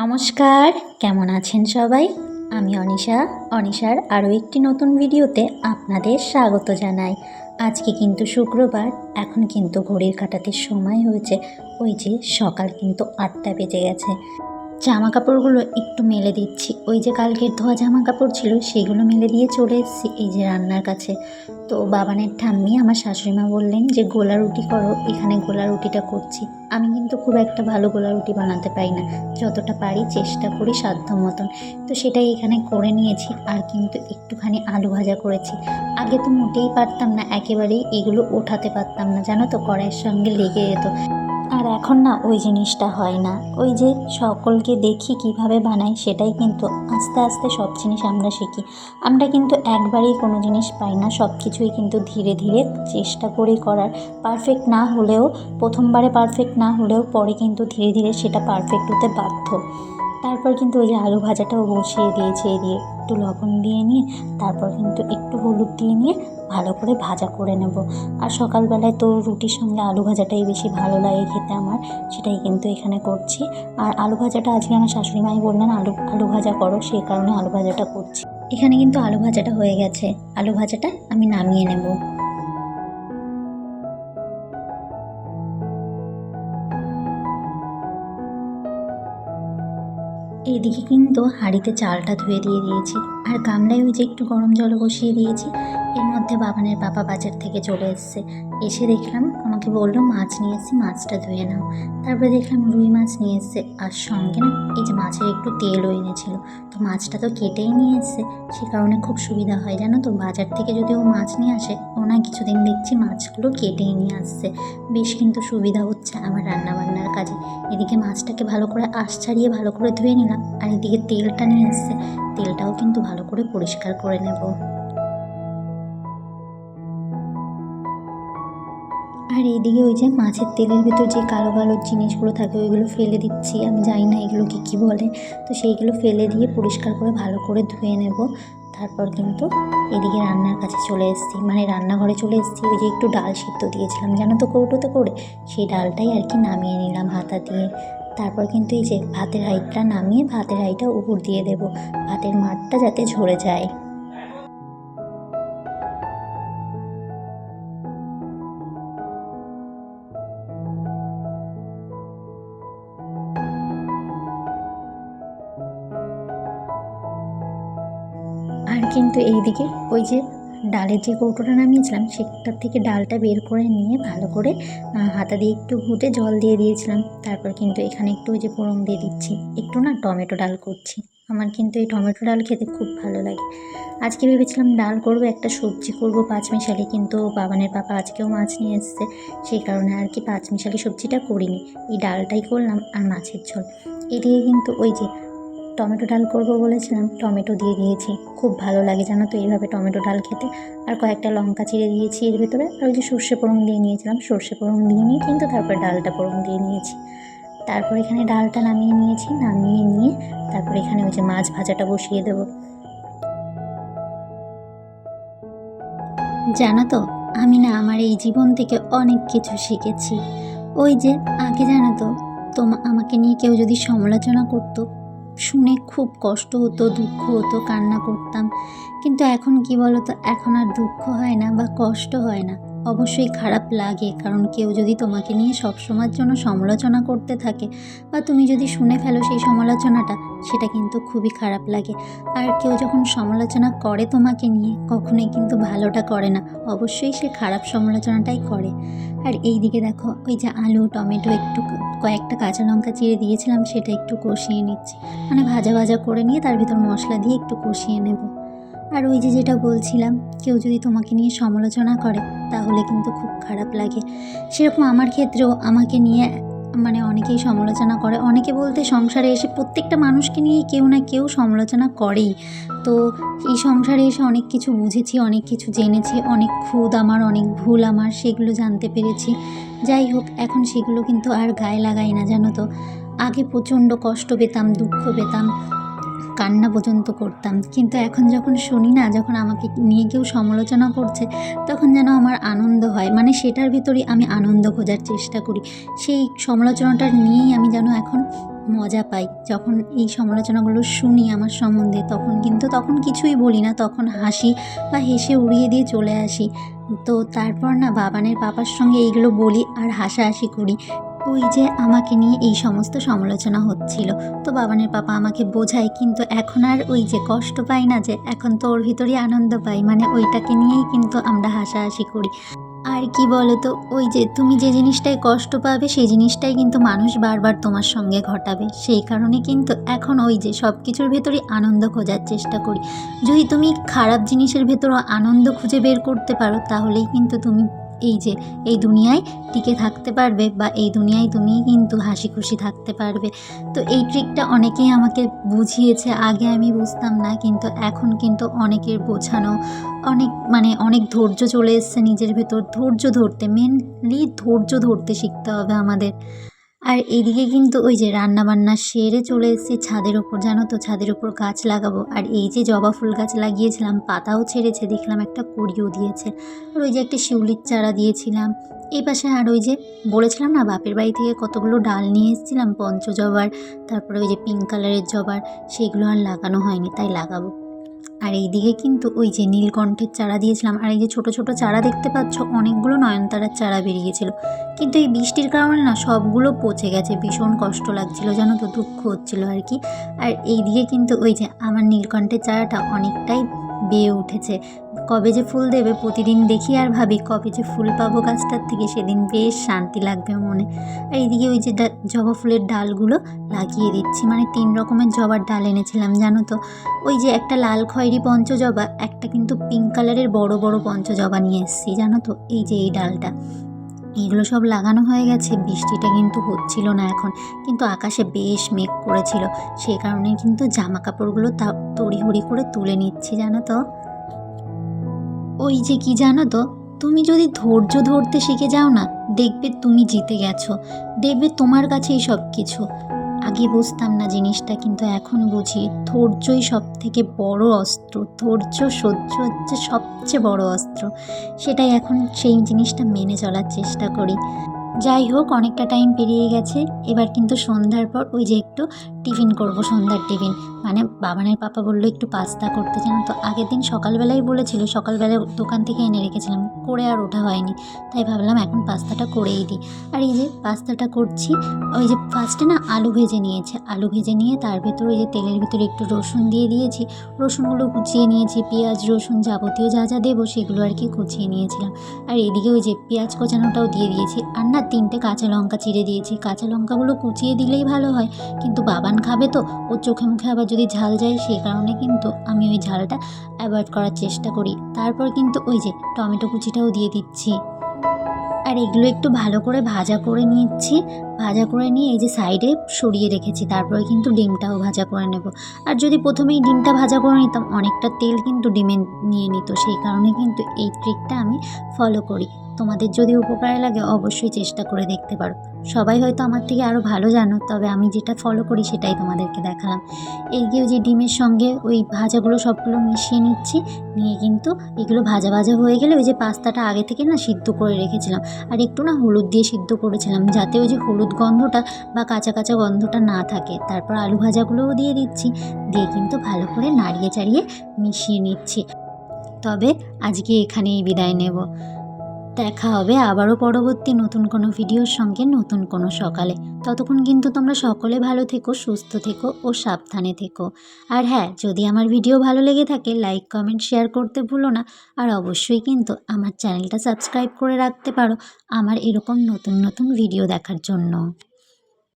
নমস্কার, কেমন আছেন সবাই? আমি অনিশা, অনিশার আরও একটি নতুন ভিডিওতে আপনাদের স্বাগত জানাই। আজকে কিন্তু শুক্রবার, এখন কিন্তু ঘড়ির কাটাতে সময় হয়েছে। ওই যে সকাল কিন্তু আটটা বেজে গেছে। জামা কাপড়গুলো একটু মেলে দিচ্ছি। ওই যে কালকের ধোয়া জামা কাপড় ছিল, সেগুলো মেলে দিয়ে চলে এসেছি এই যে রান্নার কাছে। তো বাবানের ঠাম্মি আমার শাশুড়িমা বললেন যে, গোলা রুটি করো, এখানে গোলা রুটিটা করছি। আমি কিন্তু খুব একটা ভালো গোলা রুটি বানাতে পারি না। যতটা পারি চেষ্টা করি সাধ্য মতন। তো সেটাই এখানে করে নিয়েছি, আর কিন্তু একটুখানি আলু ভাজা করেছি। আগে তো মোটেই পারতাম না, একেবারেই এগুলো ওঠাতে পারতাম না, জানো তো, কড়াইয়ের সঙ্গে লেগে যেত। আর এখন না ওই জিনিসটা হয় না। ওই যে সকলকে দেখি কীভাবে বানাই সেটাই কিন্তু আস্তে আস্তে সব জিনিস আমরা শিখি। আমরা কিন্তু একবারেই কোনো জিনিস পাই না সব কিছুই কিন্তু ধীরে ধীরে চেষ্টা করে করার। পারফেক্ট না হলেও, প্রথমবারে পারফেক্ট না হলেও পরে কিন্তু ধীরে ধীরে সেটা পারফেক্ট হতে বাধ্য। তারপর কিন্তু ওই যে আলু ভাজাটাও বসিয়ে দিয়েছে দিয়ে একটু লবণ দিয়ে নিয়ে তারপর কিন্তু একটু হলুদ দিয়ে নিয়ে ভালো করে ভাজা করে নেব। আর সকালবেলায় তো রুটির সঙ্গে আলু ভাজাটাই বেশি ভালো লাগে খেতে আমার, সেটাই কিন্তু এখানে করছি। আর আলু ভাজাটা আজকে আমার শাশুড়ি মাই বললেন, আলু আলু ভাজা করো সেই কারণে আলু ভাজাটা করছি। এখানে কিন্তু আলু ভাজাটা হয়ে গেছে। আলু ভাজাটা আমি নামিয়ে নেব। এইদিকে কিন্তু হাঁড়িতে চালটা ধুয়ে দিয়ে দিয়েছি। আর গামলায় ওই যে একটু গরম জল বসিয়ে দিয়েছি। এর মধ্যে বাবানের বাবা বাজার থেকে চলে এসছে। এসে দেখলাম আমাকে বলল, মাছ নিয়ে এসেছি মাছটা ধুয়ে নাও। তারপরে দেখলাম রুই মাছ নিয়ে এসছে। আর সঙ্গে না এই যে মাছের একটু তেলও এনেছিল। তো মাছটা তো কেটেই নিয়ে এসছে। সে কারণে খুব সুবিধা হয়, জানো তো? বাজার থেকে যদি ও মাছ নিয়ে আসে, ও না কিছুদিন দেখছি মাছগুলো কেটেই নিয়ে আসছে। বেশ কিন্তু সুবিধা হচ্ছে আমার কাজে এদিকে মাছটাকে ভালো করে আঁশ ছাড়িয়ে ভালো করে ধুয়ে নিলাম। আর এদিকে তেলটা নিয়ে এসছে তেলটাও কিন্তু ভালো করে পরিষ্কার করে নেব। আর এইদিকে ওই যে মাছের তেলের ভিতর যে কালো কালো জিনিসগুলো থাকে, ওইগুলো ফেলে দিচ্ছি। আমি জানি না এগুলো এগুলোকে কী বলে। তো সেইগুলো ফেলে দিয়ে পরিষ্কার করে ভালো করে ধুয়ে নেব। তারপর কিন্তু এদিকে রান্নার কাছে চলে এসেছি। মানে রান্নাঘরে চলে এসেছি। ওই যে একটু ডাল সিদ্ধ দিয়েছিলাম। জানো তো কৌটোতে করে? সেই ডালটাই আর কি নামিয়ে নিলাম হাতা দিয়ে। তারপর কিন্তু এই যে ভাতের হাইটটা নামিয়ে ভাতের হাইটা উপর দিয়ে দেব। ভাতের মাঠটা যাতে ঝরে যায়। কিন্তু এইদিকে ওই যে ডালের যে কৌটোটা নামিয়েছিলাম, সেটার থেকে ডালটা বের করে নিয়ে ভালো করে হাতা দিয়ে একটু ঘুটে জল দিয়ে দিয়েছিলাম। তারপর কিন্তু এখানে একটু ওই যে ফোড়ন দিয়ে দিচ্ছি। একটু না টমেটো ডাল করছি। আমার কিন্তু এই টমেটো ডাল খেতে খুব ভালো লাগে। আজকে ভেবেছিলাম ডাল করব, একটা সবজি করব পাঁচমিশালি, কিন্তু বাবানের পাপা আজকেও মাছ নিয়ে এসছে। সেই কারণে আর কি পাঁচমিশালি সবজিটা করিনি। এই ডালটাই করলাম আর মাছের ঝোল। এদিকে কিন্তু ওই যে টমেটো ডাল করব বলেছিলাম, টমেটো দিয়ে দিয়েছি। খুব ভালো লাগে জানো তো এইভাবে টমেটো ডাল খেতে। আর কয়েকটা লঙ্কা চিড়ে দিয়েছি এর ভেতরে, আর ওই যে সর্ষে ফোড়ন দিয়ে নিয়েছিলাম, সর্ষে ফোড়ন দিয়ে নিয়ে কিন্তু তারপর ডালটা ফোড়ন দিয়ে নিয়েছি। তারপর এখানে ডালটা নামিয়ে নিয়েছি, নামিয়ে নিয়ে তারপর এখানে ওই যে মাছ ভাজাটা বসিয়ে দেবো। জানো তো, আমি না আমার এই জীবন থেকে অনেক কিছু শিখেছি। ওই যে আগে জানো তো, তোমা, আমাকে নিয়ে কেউ যদি সমালোচনা করতো শুনে খুব কষ্ট হতো, দুঃখ হতো, কান্না করতাম। কিন্তু এখন কি বলতো? এখন আর দুঃখ হয় না বা কষ্ট হয় না। অবশ্যই খারাপ লাগে, কারণ কেউ যদি তোমাকে নিয়ে সব সময়ের জন্য সমালোচনা করতে থাকে বা তুমি যদি শুনে ফেলো সেই সমালোচনাটা, সেটা কিন্তু খুবই খারাপ লাগে। আর কেউ যখন সমালোচনা করে তোমাকে নিয়ে, কখনোই কিন্তু ভালোটা করে না। অবশ্যই সে খারাপ সমালোচনাটাই করে। আর এই দিকে দেখো, ওই যে আলু, টমেটো একটু কয়েকটা কাঁচা লঙ্কা চিড়ে দিয়েছিলাম, সেটা একটু কষিয়ে নিচ্ছি। মানে ভাজা ভাজা করে নিয়ে তার ভিতর মশলা দিয়ে একটু কষিয়ে নেব। আর ওই যে যেটা বলছিলাম, কেউ যদি তোমাকে নিয়ে সমালোচনা করে, তাহলে কিন্তু খুব খারাপ লাগে। সেরকম আমার ক্ষেত্রেও আমাকে নিয়ে মানে অনেকেই সমালোচনা করে। অনেকে বলতে সংসারে এসে প্রত্যেকটা মানুষকে নিয়ে কেউ না কেউ সমালোচনা করেই। তো এই সংসারে এসে অনেক কিছু বুঝেছি, অনেক কিছু জেনেছি, অনেক খুদ আমার, অনেক ভুল আমার, সেগুলো জানতে পেরেছি। যাই হোক, এখন সেগুলো কিন্তু আর গায়ে লাগাই না, জানো তো। আগে প্রচণ্ড কষ্ট পেতাম, দুঃখ পেতাম। কান্না পর্যন্ত করতাম। কিন্তু এখন যখন শুনি না, যখন আমাকে নিয়ে কেউ সমালোচনা করছে, তখন যেন আমার আনন্দ হয়। মানে সেটার ভিতরেই আমি আনন্দ খোঁজার চেষ্টা করি। সেই সমালোচনাটা নিয়েই আমি যেন এখন মজা পাই। যখন এই সমালোচনাগুলো শুনি আমার সম্বন্ধে, তখন কিন্তু তখন কিছুই বলি না। তখন হাসি বা হেসে উড়িয়ে দিয়ে চলে আসি। তো তারপর না, বাবানের পাপার সঙ্গে এইগুলো বলি আর হাসাহাসি করি। ওই যে আমাকে নিয়ে এই সমস্ত সমালোচনা হচ্ছিল। তো বাবানের পাপা আমাকে বোঝায়, কিন্তু এখন আর ওই যে কষ্ট পাই না যে, এখন তো ওর ভিতরেই আনন্দ পাই। মানে ওইটাকে নিয়েই কিন্তু আমরা হাসাহাসি করি। আর কি বলো তো ওই যে তুমি যে জিনিসটায় কষ্ট পাবে, সেই জিনিসটাই কিন্তু মানুষ বারবার তোমার সঙ্গে ঘটাবে। সেই কারণে কিন্তু এখন ওই যে সব কিছুর ভেতরেই আনন্দ খোঁজার চেষ্টা করি। যদি তুমি খারাপ জিনিসের ভেতরও আনন্দ খুঁজে বের করতে পারো, তাহলেই কিন্তু তুমি এই যে, এই দুনিয়ায় টিকে থাকতে পারবে বা এই দুনিয়ায় তুমি কিন্তু হাসি খুশি থাকতে পারবে। তো এই ট্রিকটা অনেকেই আমাকে বুঝিয়েছে, আগে আমি বুঝতাম না, কিন্তু এখন কিন্তু অনেকের বোঝানো অনেক মানে অনেক ধৈর্য চলে এসছে নিজের ভেতর। ধৈর্য ধরতে মেনলি ধৈর্য ধরতে শিখতে হবে আমাদের। আর এদিকে কিন্তু ওই যে রান্না বান্না সেরে চলে এসেছি ছাদের ওপর, জানো তো? ছাদের ওপর গাছ লাগাবো। আর এই যে জবা ফুল গাছ লাগিয়েছিলাম, পাতাও ছেড়েছে, দেখলাম একটা কড়িও দিয়েছে। আর ওই যে একটা শিউলির চারা দিয়েছিলাম। এই পাশে আর ওই যে বলেছিলাম না, বাপের বাড়ি থেকে কতগুলো ডাল নিয়ে এসেছিলাম, পঞ্চজবার, তারপরে ওই যে পিঙ্ক কালারের জবার সেগুলো আর লাগানো হয়নি, তাই লাগাবো। আর এই দিকে কিন্তু ওই যে নীলকণ্ঠের চারা দিয়েছিলাম, আর এই যে ছোটো ছোটো চারা দেখতে পাচ্ছ, অনেকগুলো নয়নতারার চারা বেরিয়েছিল। কিন্তু এই বৃষ্টির কারণে না সবগুলো পচে গেছে, ভীষণ কষ্ট লাগছিল, যেন তো দুঃখ হচ্ছিল আর কি। আর এই দিকে কিন্তু ওই যে আমার নীলকণ্ঠের চারাটা অনেকটাই বেয়ে উঠেছে। কবে যে ফুল দেবে প্রতিদিন দেখি আর ভাবি, কবে যে ফুল পাবো গাছটার থেকে সেদিন বেশ শান্তি লাগবে মনে। আর এইদিকে ওই যে জবা ফুলের ডালগুলো লাগিয়ে দিচ্ছি। মানে তিন রকমের জবার ডাল এনেছিলাম, জানো তো? ওই যে একটা লাল খয়েরি পঞ্চজবা, একটা কিন্তু পিঙ্ক কালারের বড় বড় পঞ্চজবা নিয়ে এসেছি, জানো তো? এই যে এই ডালটা। এগুলো সব লাগানো হয়ে গেছে। বৃষ্টিটা কিন্তু হচ্ছিল না এখন। কিন্তু আকাশে বেশ মেঘ করেছিল। সেই কারণে কিন্তু জামা কাপড়গুলো তা তড়িহড়ি করে তুলে নিচ্ছি, জানো তো। ওই যে কি জানো তো, তুমি যদি ধৈর্য ধরতে শিখে যাও না, দেখবে তুমি জিতে গেছো। দেখবে তোমার কাছে এই সব কিছু আগে বুঝতাম না জিনিসটা, কিন্তু এখন বুঝি ধৈর্যই সব থেকে বড় অস্ত্র। ধৈর্য, সহ্য হচ্ছে সবচেয়ে বড় অস্ত্র। সেটাই এখন সেই জিনিসটা মেনে চলার চেষ্টা করি। যাই হোক, অনেকটা টাইম পেরিয়ে গেছে। এবার কিন্তু সন্ধ্যার পর ওই যে একটু টিফিন করব, সন্ধ্যার টিফিন। মানে বাবানের পাপা বলল, একটু পাস্তা করতে জানো তো। আগের দিন সকালবেলাই বলেছিল, সকালবেলা দোকান থেকে এনে রেখেছিলাম। করে আর ওঠা হয়নি। তাই ভাবলাম এখন পাস্তাটা করেই দিই। আর এই যে পাস্তাটা করছি, ওই যে ফার্স্টে না আলু ভেজে নিয়েছে। আলু ভেজে নিয়ে তার ভেতরে ওই যে তেলের ভিতরে একটু রসুন দিয়ে দিয়েছি। রসুনগুলো কুচিয়ে নিয়েছি, পেঁয়াজ, রসুন যাবতীয় যা যা দেবো সেগুলো আর কি কুচিয়ে নিয়েছিলাম। আর এদিকে ওই যে পেঁয়াজ কোচানোটাও দিয়ে দিয়েছি। আর না তিনটে কাঁচা লঙ্কা চিড়ে দিয়েছি। কাঁচা লঙ্কাগুলো কুচিয়ে দিলেই ভালো হয়। কিন্তু বাবান খাবে তো ওর চোখে মুখে আবার যদি ঝাল যায় সেই কারণে কিন্তু আমি ওই ঝালটা অ্যাভয়েড করার চেষ্টা করি। তারপর কিন্তু ওই যে টমেটো কুচিটাও দিয়ে দিচ্ছি। আর এগুলো একটু ভালো করে ভাজা করে নিচ্ছি। ভাজা করে নিয়ে এই যে সাইডে সরিয়ে রেখেছি। তারপরে কিন্তু ডিমটাও ভাজা করে নেব। আর যদি প্রথমেই ডিমটা ভাজা করে নিতাম, অনেকটা তেল কিন্তু ডিমে নিয়ে নিত। সেই কারণে কিন্তু এই ট্রিকটা আমি ফলো করি। তোমাদের যদি উপকারে লাগে, অবশ্যই চেষ্টা করে দেখতে পারো। সবাই হয়তো আমার থেকে আরও ভালো জানো, তবে আমি যেটা ফলো করি সেটাই তোমাদেরকে দেখালাম। এই যে ওই যে ডিমের সঙ্গে ওই ভাজাগুলো সবগুলো মিশিয়ে নিচ্ছি, নিয়ে কিন্তু এগুলো ভাজা ভাজা হয়ে গেলে ওই যে পাস্তাটা আগে থেকে না সিদ্ধ করে রেখেছিলাম। আর একটু না হলুদ দিয়ে সিদ্ধ করেছিলাম, যাতে ওই যে হলুদ গন্ধটা বা কাঁচা কাঁচা গন্ধটা না থাকে। তারপর আলু ভাজাগুলোও দিয়ে দিচ্ছি, দিয়ে কিন্তু ভালো করে নাড়িয়ে চাড়িয়ে মিশিয়ে নিচ্ছি। তবে আজকে এখানেই বিদায় নেব। দেখা হবে আবারও পরবর্তী নতুন কোনো ভিডিওর সঙ্গে নতুন কোনো সকালে। ততক্ষণ কিন্তু তোমরা সকলে ভালো থেকো, সুস্থ থেকো ও সাবধানে থেকো। আর হ্যাঁ যদি আমার ভিডিও ভালো লেগে থাকে, লাইক, কমেন্ট, শেয়ার করতে ভুলো না। আর অবশ্যই কিন্তু আমার চ্যানেলটা সাবস্ক্রাইব করে রাখতে পারো আমার এরকম নতুন নতুন ভিডিও দেখার জন্য।